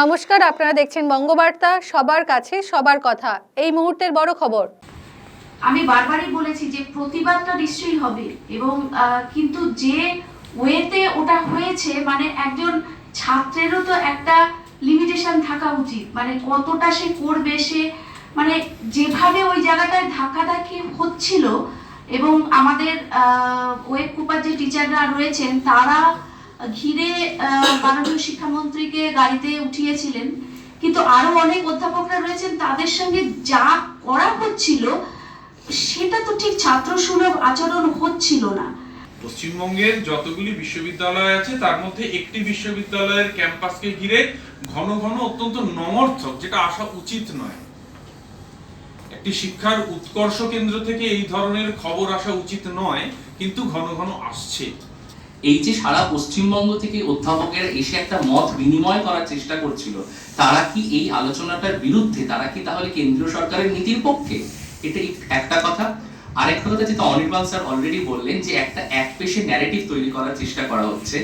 নমস্কার, আপনারা দেখছেন বঙ্গবার্তা, সবার কাছে সবার কথা। এই মুহূর্তের বড় খবর। আমি বারবারই বলেছি যে প্রতিবাদটা নিশ্চয়ই হবে এবং কিন্তু যে ওয়েতে ওটা হয়েছে মানে একজন ছাত্রেরও তো একটা লিমিটেশন থাকা উচিত। মানে কতটা সে করবে, সে মানে যেভাবে ওই জায়গাটায় ধাক্কাধাক্কি হচ্ছিল এবং আমাদের ওয়েব কুপার যে টিচাররা রয়েছেন, তারা ঘিরে মাননীয় শিক্ষামন্ত্রীকে গাড়িতে উঠিয়েছিলেন। কিন্তু আরও অনেক অধ্যাপকরা রয়েছেন, তাদের সঙ্গে যা করা হচ্ছিল, সেটা তো ঠিক ছাত্র সুলভ আচরণ হচ্ছিল না। পশ্চিমবঙ্গের যতগুলি বিশ্ববিদ্যালয় আছে, তার মধ্যে একটি বিশ্ববিদ্যালয়ের ক্যাম্পাসকে ঘিরে ঘন ঘন অত্যন্ত নমর্থক, যেটা আসা উচিত নয়। একটি শিক্ষার উৎকর্ষ কেন্দ্র থেকে এই ধরনের খবর আসা উচিত নয়, কিন্তু ঘন ঘন আসছে। এই যে সারা পশ্চিমবঙ্গ থেকে অধ্যাপকেরা এসে একটা মত বিনিময় করার চেষ্টা করছিল, তারা কি এই আলোচনাটার বিরুদ্ধে, তারা কি তাহলে কেন্দ্রীয় সরকারের নীতির পক্ষে? এটা একটা কথা? আরেকটা কথা যেটা অনির্বাণ স্যার অলরেডি বললেন যে একটা এক পেশে ন্যারেটিভ তৈরি করার চেষ্টা করা হচ্ছে।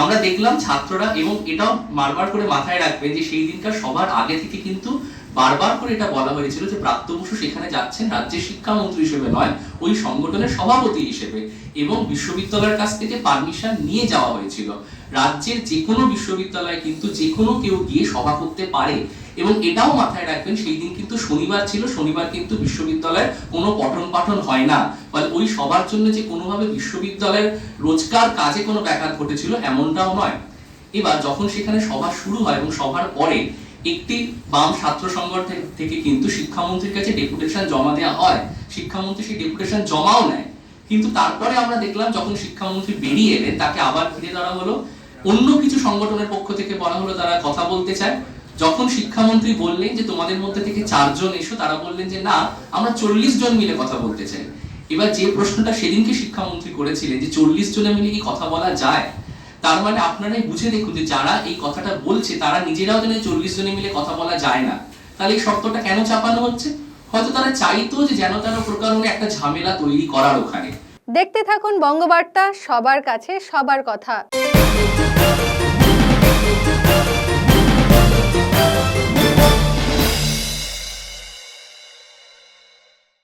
আমরা দেখলাম ছাত্ররা, এবং এটাও বারবার করে মাথায় রাখবেন যে সেই দিনকার সবার আগে থেকে কিন্তু বারবার করে এটা বলা হয়েছিল যে প্রাপ্ত বসু সেখানে যাচ্ছেন রাজ্যের শিক্ষামন্ত্রী হিসেবে নয়, ওই সংগঠনের সভাপতি হিসেবে। এবং বিশ্ববিদ্যালয়ের কাছ থেকে পারমিশন নিয়ে যাওয়া হয়েছিল। রাজ্যের যে কোনো বিশ্ববিদ্যালয়ে কিন্তু যে কোনো কেউ গিয়ে সভা করতে পারে। এবং এটাও মাথায় রাখবেন, সেই দিন কিন্তু শনিবার ছিল, শনিবার কিন্তু বিশ্ববিদ্যালয়ের কোনো পঠন পাঠন হয় না। ফলে ওই সবার জন্য যে কোনোভাবে বিশ্ববিদ্যালয়ের রোজকার কাজে কোনো ব্যাঘাত ঘটেছিল এমনটাও নয়। এবার যখন সেখানে সভা শুরু হয় এবং সভার পরে একটি বাম ছাত্র সংগঠন থেকে কিন্তু শিক্ষামন্ত্রীর কাছে ডেপুটেশন জমা দেওয়া হয়। শিক্ষামন্ত্রী সেই ডেপুটেশন জমাও নেয়। কিন্তু তারপরে আমরা দেখলাম যখন শিক্ষামন্ত্রী বেরিয়ে এলেন, তাকে আবার ফিরে ধরা হলো। অন্য কিছু সংগঠনের পক্ষ থেকে বলা হলো, তারা কথা বলতে চায়। যখন শিক্ষামন্ত্রী বললেন যে, তোমাদের মধ্যে থেকে চারজন এসো, তারা বললেন যে, না, আমরা চল্লিশ জন মিলে কথা বলতে চাই। এবার যে প্রশ্নটা সেদিনকে শিক্ষামন্ত্রী করেছিলেন যে, চল্লিশ জনে মিলে কি কথা বলা যায়? তার মানে আপনারাই বুঝে দেখুন যে যারা এই কথাটা বলছে, তারা নিজেরাও জানে চল্লিশ জনে মিলে কথা বলা যায় না। তাহলে এই শর্তটা কেন চাপানো হচ্ছে? হয়তো তারা চাইতো যে যেন তেন প্রকারণে একটা ঝামেলা তৈরি করার ওখানে। দেখতে থাকুন বঙ্গবার্তা, সবার কাছে সবার কথা।